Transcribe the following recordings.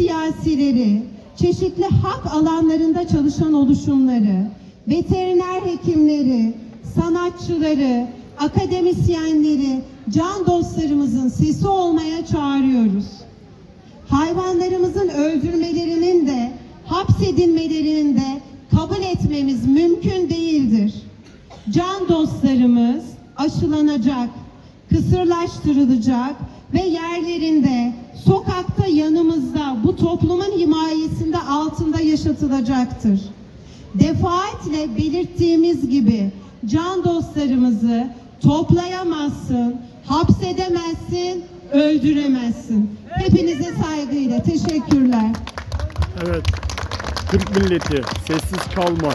siyasileri, çeşitli hak alanlarında çalışan oluşumları, veteriner hekimleri, sanatçıları, akademisyenleri, can dostlarımızın sesi olmaya çağırıyoruz. Hayvanlarımızın öldürmelerinin de hapsedilmelerinin de kabul etmemiz mümkün değildir. Can dostlarımız aşılanacak, kısırlaştırılacak ve yerlerinde, sokakta yanımızda, bu toplumun himayesinde altında yaşatılacaktır. Defaatle belirttiğimiz gibi can dostlarımızı toplayamazsın, hapsedemezsin, öldüremezsin. Hepinize saygıyla teşekkürler. Evet. Türk milleti sessiz kalma.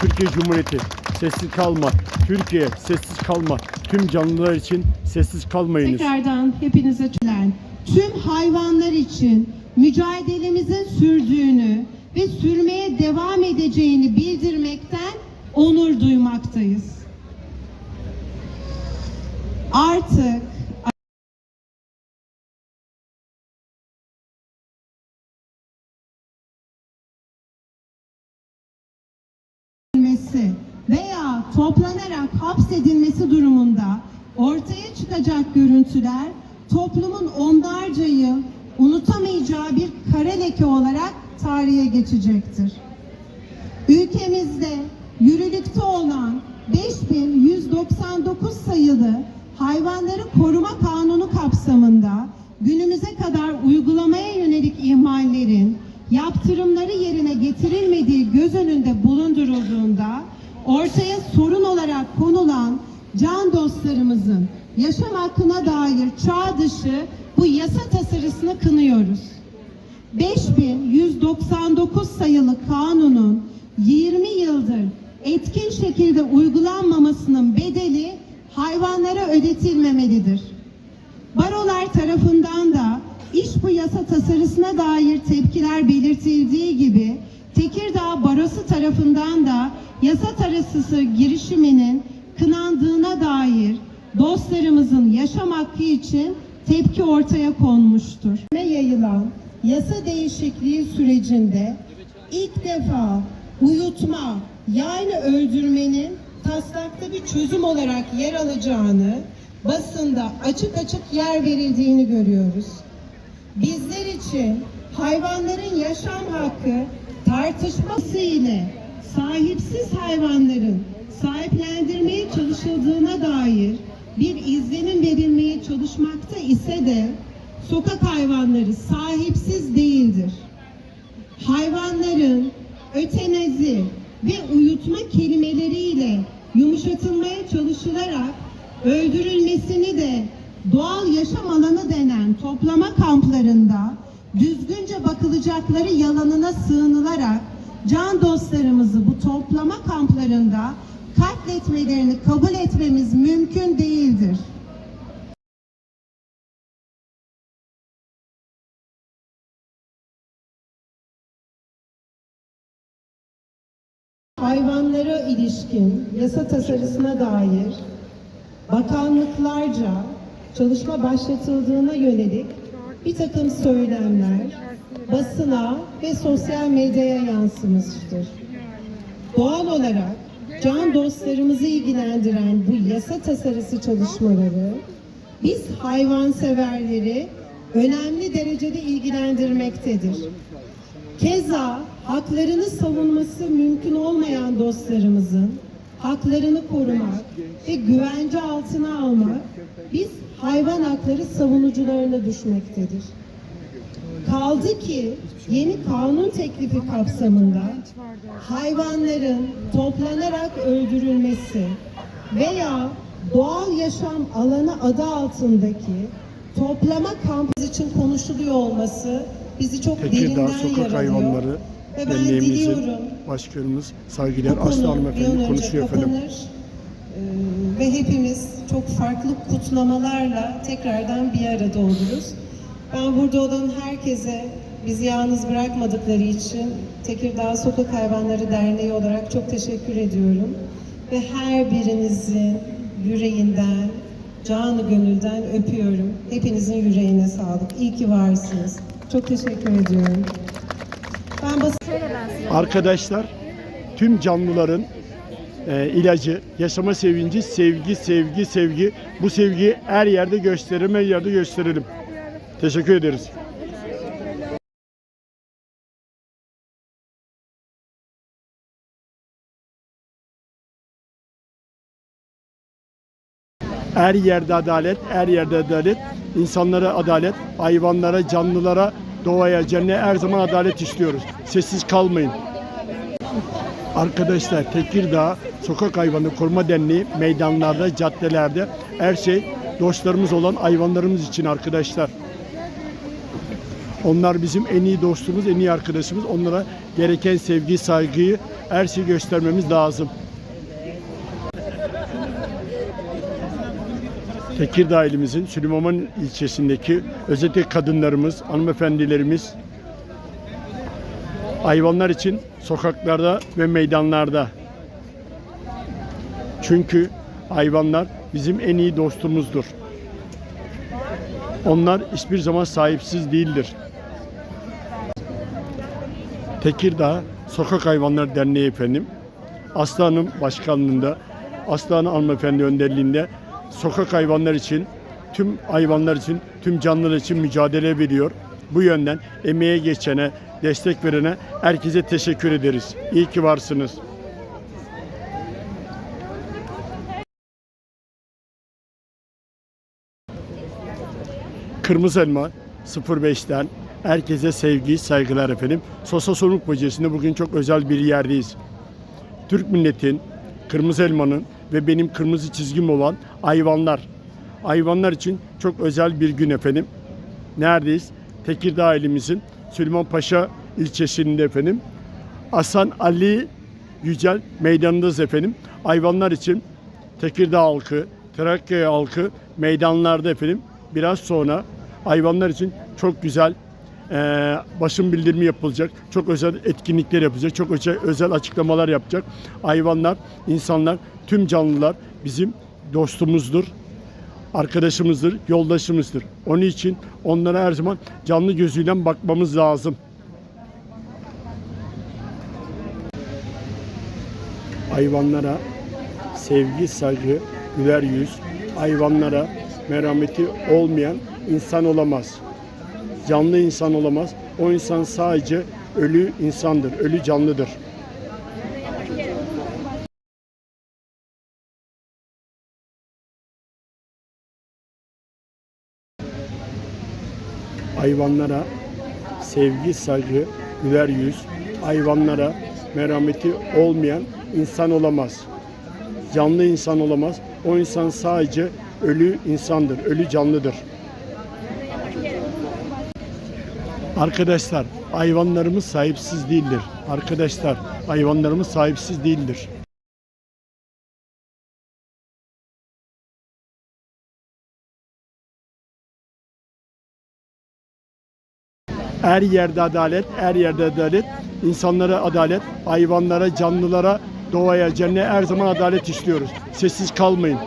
Türkiye Cumhuriyeti sessiz kalma. Türkiye sessiz kalma. Tüm canlılar için sessiz kalmayınız. Tekrardan hepinize tülen tüm hayvanlar için mücadelemizin sürdüğünü ve sürmeye devam edeceğini bildirmekten onur duymaktayız. Artık edilmesi veya toplanarak hapsedilmesi durumunda ortaya çıkacak görüntüler toplumun onlarca yıl unutamayacağı bir kara leke olarak tarihe geçecektir. Ülkemizde yürürlükte olan 5199 sayılı Hayvanları Koruma Kanunu kapsamında günümüze kadar uygulamaya yönelik ihmallerin yaptırımları yerine getirilmediği göz önünde bulundurulduğunda ortaya sorun olarak konulan can dostlarımızın yaşam hakkına dair çağ dışı bu yasa tasarısını kınıyoruz. 5199 sayılı kanunun 20 yıldır etkin şekilde uygulanmamasının bedeli hayvanlara ödetilmemelidir. Barolar tarafından da iş bu yasa tasarısına dair tepkiler belirtildiği gibi Tekirdağ Barosu tarafından da yasa tasarısı girişiminin kınandığına dair dostlarımızın yaşam hakkı için tepki ortaya konmuştur. Yayılan yasa değişikliği sürecinde ilk defa uyutma yani öldürmenin taslakta bir çözüm olarak yer alacağını basında açık açık yer verildiğini görüyoruz. Bizler için hayvanların yaşam hakkı tartışması ile sahipsiz hayvanların sahiplendirmeye çalışıldığına dair bir izlenim verilmeye çalışmakta ise de sokak hayvanları sahipsiz değildir. Hayvanların ötenezi ve uyutma kelimeleriyle yumuşatılmaya çalışılarak öldürülmesini de doğal yaşam alanı denen toplama kamplarında düzgünce bakılacakları yalanına sığınılarak can dostlarımızı bu toplama kamplarında katletmelerini kabul etmemiz mümkün değildir. hayvanlara ilişkin yasa tasarısına dair bakanlıklarca çalışma başlatıldığına yönelik bir takım söylemler basına ve sosyal medyaya yansımıştır. Doğal olarak can dostlarımızı ilgilendiren bu yasa tasarısı çalışmaları biz hayvanseverleri önemli derecede ilgilendirmektedir. Keza haklarını savunması mümkün olmayan dostlarımızın haklarını korumak ve güvence altına almak biz hayvan hakları savunucularına düşmektedir. Kaldı ki yeni kanun teklifi kapsamında hayvanların toplanarak öldürülmesi veya doğal yaşam alanı adı altındaki toplama kampı için konuşuluyor olması bizi çok Tekirdağ derinden Sokak yaralıyor. Hayvanları Ve ben diliyorum başkanımız saygılar Aslı Hanımefendi konuşuyor efendim. Ee, ve hepimiz çok farklı kutlamalarla tekrardan bir arada oluruz. Ben burada olan herkese bizi yalnız bırakmadıkları için Tekirdağ Sokak Hayvanları Derneği olarak çok teşekkür ediyorum. Ve her birinizin yüreğinden, canı gönülden öpüyorum. Hepinizin yüreğine sağlık. İyi ki varsınız. Çok teşekkür ediyorum. Ben basın Arkadaşlar tüm canlıların e, ilacı, yaşama sevinci, sevgi, sevgi, sevgi. Bu sevgiyi her yerde gösterelim, her yerde gösterelim. Teşekkür ederiz. Her yerde adalet, her yerde adalet. İnsanlara adalet, hayvanlara, canlılara, doğaya, cennete her zaman adalet istiyoruz. Sessiz kalmayın. Arkadaşlar Tekirdağ Sokak Hayvanı Koruma Derneği meydanlarda, caddelerde her şey dostlarımız olan hayvanlarımız için arkadaşlar. Onlar bizim en iyi dostumuz, en iyi arkadaşımız. Onlara gereken sevgi, saygıyı, her şeyi göstermemiz lazım. Tekirdağ ilimizin Süleyman ilçesindeki özellikle kadınlarımız, hanımefendilerimiz hayvanlar için sokaklarda ve meydanlarda. Çünkü hayvanlar bizim en iyi dostumuzdur. Onlar hiçbir zaman sahipsiz değildir. Tekirdağ Sokak Hayvanları Derneği efendim. Aslı Hanım başkanlığında, Aslı Hanım hanımefendi önderliğinde sokak hayvanlar için, tüm hayvanlar için, tüm canlılar için mücadele veriyor. Bu yönden emeğe geçene, destek verene herkese teşekkür ederiz. İyi ki varsınız. Kırmızı Elma 05'ten herkese sevgi, saygılar efendim. Sosa Sonuk Bölgesi'nde bugün çok özel bir yerdeyiz. Türk milletin, Kırmızı Elma'nın ve benim kırmızı çizgim olan hayvanlar. Hayvanlar için çok özel bir gün efendim. Neredeyiz? Tekirdağ ilimizin Süleyman Paşa ilçesinde efendim. Hasan Ali Yücel meydanındayız efendim. Hayvanlar için Tekirdağ halkı, Trakya halkı meydanlarda efendim. Biraz sonra hayvanlar için çok güzel eee basın bildirimi yapılacak. Çok özel etkinlikler yapılacak. Çok özel, özel açıklamalar yapacak. Hayvanlar, insanlar, tüm canlılar bizim dostumuzdur arkadaşımızdır, yoldaşımızdır. Onun için onlara her zaman canlı gözüyle bakmamız lazım. Hayvanlara sevgi, saygı, güler yüz, hayvanlara merhameti olmayan insan olamaz. Canlı insan olamaz. O insan sadece ölü insandır, ölü canlıdır. hayvanlara sevgi, saygı, güler yüz, hayvanlara merhameti olmayan insan olamaz. Canlı insan olamaz. O insan sadece ölü insandır, ölü canlıdır. Arkadaşlar, hayvanlarımız sahipsiz değildir. Arkadaşlar, hayvanlarımız sahipsiz değildir. Her yerde adalet, her yerde adalet. İnsanlara adalet, hayvanlara, canlılara, doğaya, cennete her zaman adalet istiyoruz. Sessiz kalmayın.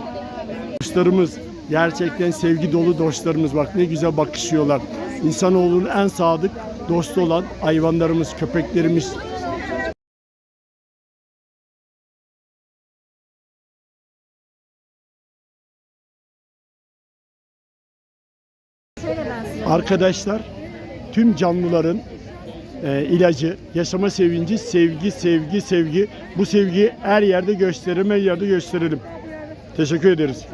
Dostlarımız, gerçekten sevgi dolu dostlarımız. Bak ne güzel bakışıyorlar. İnsanoğlunun en sadık dostu olan hayvanlarımız, köpeklerimiz, Arkadaşlar tüm canlıların e, ilacı, yaşama sevinci, sevgi, sevgi, sevgi. Bu sevgiyi her yerde gösterelim, her yerde gösterelim. Teşekkür ederiz.